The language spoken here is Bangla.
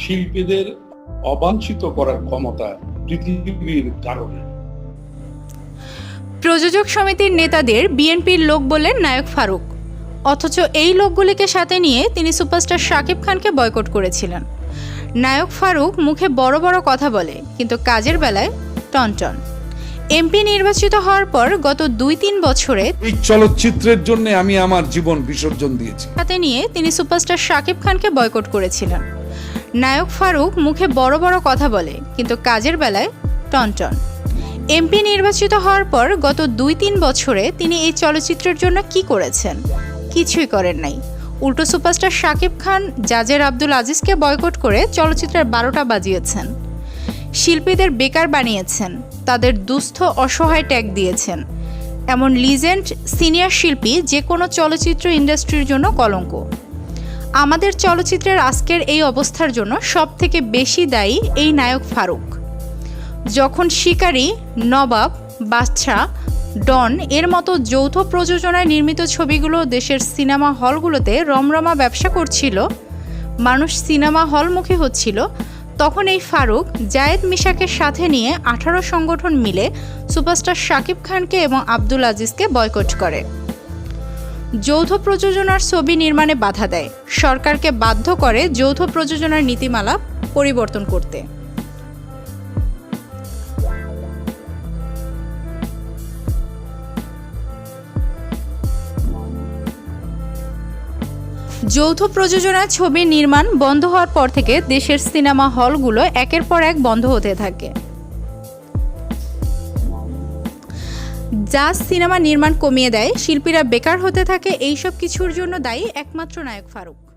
শিল্পীদের অবাঞ্ছিত করার ক্ষমতা পৃথিবীর কারণে। প্রযোজক সমিতির নেতাদের বিএনপির লোক বলেন নায়ক ফারুক। অথচ এই লোকগুলিকে সাথে নিয়ে তিনি সুপারস্টার শাকিব খানকে বয়কট করেছিলেন। নায়ক ফারুক মুখে বড় বড় কথা বলে, কিন্তু কাজের বেলায় টনটন। এমপি নির্বাচিত হওয়ার পর গত দুই তিন বছরে এই চলচ্চিত্রের জন্য আমি আমার জীবন বিসর্জন দিয়েছি। সাথে নিয়ে তিনি সুপারস্টার শাকিব খানকে বয়কট করেছিলেন। নায়ক ফারুক মুখে বড় বড় কথা বলে কিন্তু কাজের বেলায় টনটন। এমপি নির্বাচিত হওয়ার পর গত দুই তিন বছরে তিনি এই চলচ্চিত্রের জন্য কি করেছেন? কিছুই করেন নাই। উল্টো সুপারস্টার শাকিব খান জাজের আব্দুল আজিজকে বয়কট করে চলচ্চিত্রের বারোটা বাজিয়েছেন। শিল্পীদের বেকার বানিয়েছেন। তাদের দুস্থ অসহায় ট্যাগ দিয়েছেন। এমন লিজেন্ড সিনিয়র শিল্পী যে কোনো চলচ্চিত্র ইন্ডাস্ট্রির জন্য কলঙ্ক। আমাদের চলচ্চিত্রের আজকের এই অবস্থার জন্য সব থেকে বেশি দায়ী এই নায়ক ফারুক। যখন শিকারী, নবাব, বাদশা, ডন এর মতো যৌথ প্রযোজনায় নির্মিত ছবিগুলো দেশের সিনেমা হলগুলোতে রমরমা ব্যবসা করছিল, মানুষ সিনেমা হলমুখী হচ্ছিল তখন এই ফারুক জায়েদ মিশাকে সাথে নিয়ে আঠারো সংগঠন মিলে সুপারস্টার শাকিব খানকে এবং আব্দুল আজিজকে বয়কট করে। যৌথ প্রযোজনার ছবি নির্মাণে বাধা দেয়। সরকারকে বাধ্য করে যৌথ প্রযোজনার নীতিমালা পরিবর্তন করতে। যৌথ প্রযোজনা ছবির নির্মাণ বন্ধ হওয়ার পর থেকে দেশের সিনেমা হলগুলো একের পর এক বন্ধ হতে থাকে। যা সিনেমা নির্মাণ কমিয়ে দেয়, শিল্পীরা বেকার হতে থাকে, এইসব কিছুর জন্য দায়ী একমাত্র নায়ক ফারুক।